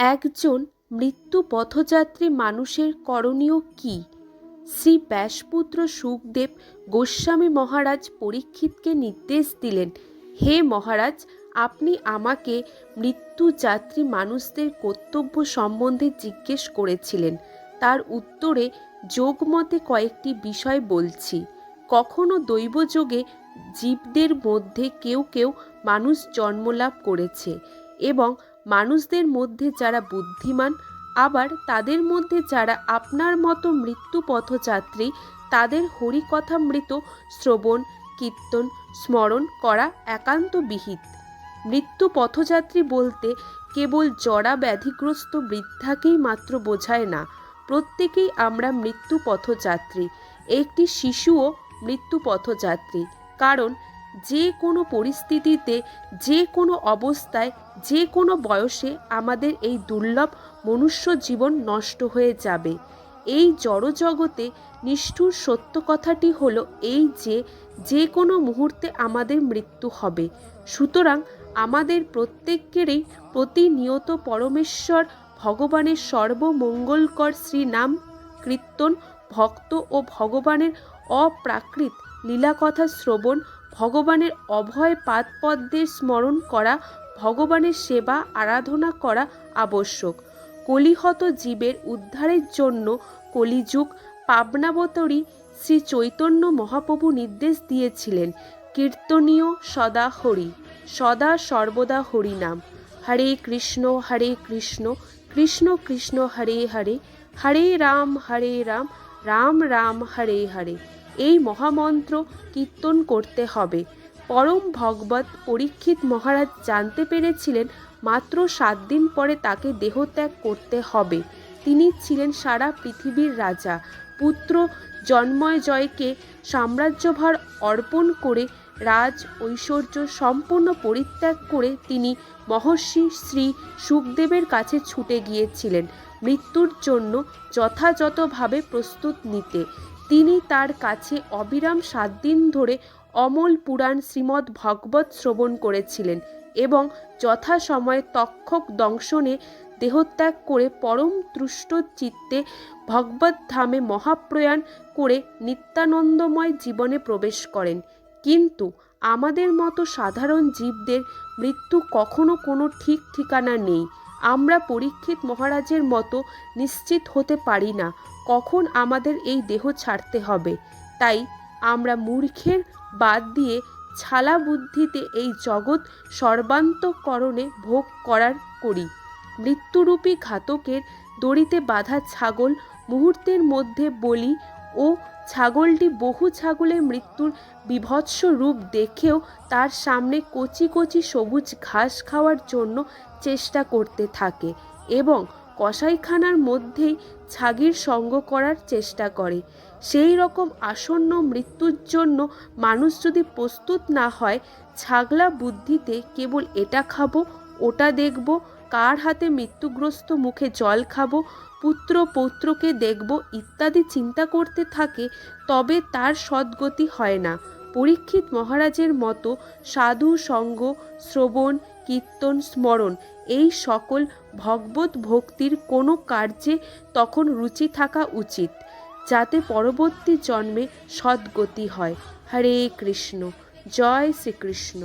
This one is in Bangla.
একজন মৃত্যু পথযাত্রী মানুষের করণীয় কী? শ্রী ব্যাসপুত্র সুখদেব গোস্বামী মহারাজ পরীক্ষিতকে নির্দেশ দিলেন, হে মহারাজ, আপনি আমাকে মৃত্যুযাত্রী মানুষদের কর্তব্য সম্বন্ধে জিজ্ঞেস করেছিলেন। তার উত্তরে যোগমতে কয়েকটি বিষয় বলছি। কখনো দৈবযোগে জীবদের মধ্যে কেউ কেউ মানুষ জন্মলাভ করেছে এবং মানুষদের মধ্যে যারা বুদ্ধিমান, আবার তাদের মধ্যে যারা আপনার মতো মৃত্যু পথযাত্রী, তাদের হরিকথামৃত শ্রবণ, কীর্তন, স্মরণ করা একান্ত বিহিত। মৃত্যু পথযাত্রী বলতে কেবল জরা ব্যাধিগ্রস্ত বৃদ্ধাকেই মাত্র বোঝায় না, প্রত্যেকেই আমরা মৃত্যু পথযাত্রী। একটি শিশুও মৃত্যু পথযাত্রী, কারণ যে কোনো পরিস্থিতিতে যে কোনো অবস্থায় যে কোনো বয়সে আমাদের এই দুর্লভ মনুষ্য জীবন নষ্ট হয়ে যাবে। এই জড়জগতে নিষ্ঠুর সত্য কথাটি হলো এই যে যে কোনো মুহূর্তে আমাদের মৃত্যু হবে। সুতরাং আমাদের প্রত্যেকেরই প্রতিনিয়ত পরমেশ্বর, ভগবানের সর্বমঙ্গলকর শ্রীনাম, কীর্তন, ভক্ত ও ভগবানের অপ্রাকৃত লীলাকথা শ্রবণ, ভগবানের অভয় পাদপদ্মের স্মরণ করা, ভগবানের সেবা আরাধনা করা আবশ্যক। কলিহত জীবের উদ্ধারের জন্য কলিযুগ পাবনাবতরী শ্রী চৈতন্য মহাপ্রভু নির্দেশ দিয়েছিলেন, কীর্তনীয় সদা হরি, সদা সর্বদা হরি নাম। হরে কৃষ্ণ হরে কৃষ্ণ কৃষ্ণ কৃষ্ণ হরে হরে হরে রাম হরে রাম রাম রাম হরে হরে। এই মহামন্ত্র কীর্তন করতে হবে। পরম ভগবত পরীক্ষিত মহারাজ জানতে পেরেছিলেন মাত্র সাত দিন পরে তাকে দেহত্যাগ করতে হবে। তিনি ছিলেন সারা পৃথিবীর রাজা। পুত্র জন্ময় জয়কে সাম্রাজ্যভার অর্পণ করে রাজ ঐশ্বর্য সম্পূর্ণ পরিত্যাগ করে তিনি মহর্ষি শ্রী সুখদেবের কাছে ছুটে গিয়েছিলেন। মৃত্যুর জন্য যথাযথভাবে প্রস্তুত নিতে। তিনি তার কাছে অবিরাম সাত দিন ধরে অমল পুরাণ শ্রীমদ্ ভগবত শ্রবণ করেছিলেন এবং যথাসময়ে তক্ষক দংশনে দেহত্যাগ করে পরম তুষ্ট চিত্তে ভগবত ধামে মহাপ্রয়াণ করে নিত্যানন্দময় জীবনে প্রবেশ করেন। কিন্তু আমাদের মতো সাধারণ জীবদের মৃত্যু কখনো কোনো ঠিক ঠিকানা নেই। আমরা পরীক্ষিত মহারাজের মতো নিশ্চিত হতে পারি না, কখন আমাদের এই দেহ ছাড়তে হবে। তাই আমরা মূর্খের বাদ দিয়ে ছালা বুদ্ধিতে এই জগৎ সর্বান্তকরণে ভোগ করার করি। মৃত্যুরূপী ঘাতকের দড়িতে বাঁধা ছাগল মুহূর্তের মধ্যে বলি ও ছাগলটি বহু ছাগলের মৃত্যুর বিভৎস রূপ দেখেও তার সামনে কচি কচি সবুজ ঘাস খাওয়ার জন্য চেষ্টা করতে থাকে এবং কসাইখানার মধ্যেই ছাগির সঙ্গ করার চেষ্টা করে। সেই রকম আসন্ন মৃত্যুর জন্য মানুষ যদি প্রস্তুত না হয়, ছাগলা বুদ্ধিতে কেবল এটা খাব ওটা দেখব, কার হাতে মৃত্যুগ্রস্ত মুখে জল খাব, পুত্র পৌত্রকে দেখব, ইত্যাদি চিন্তা করতে থাকে, তবে তার সদ্গতি হয় না। পরীক্ষিত মহারাজের মতো সাধু, সঙ্গ, শ্রবণ, কীর্তন, স্মরণ, এই সকল ভগবত ভক্তির কোনো কার্যে তখন রুচি থাকা উচিত, যাতে পরবর্তী জন্মে সদ্গতি হয়। হরে কৃষ্ণ। জয় শ্রীকৃষ্ণ।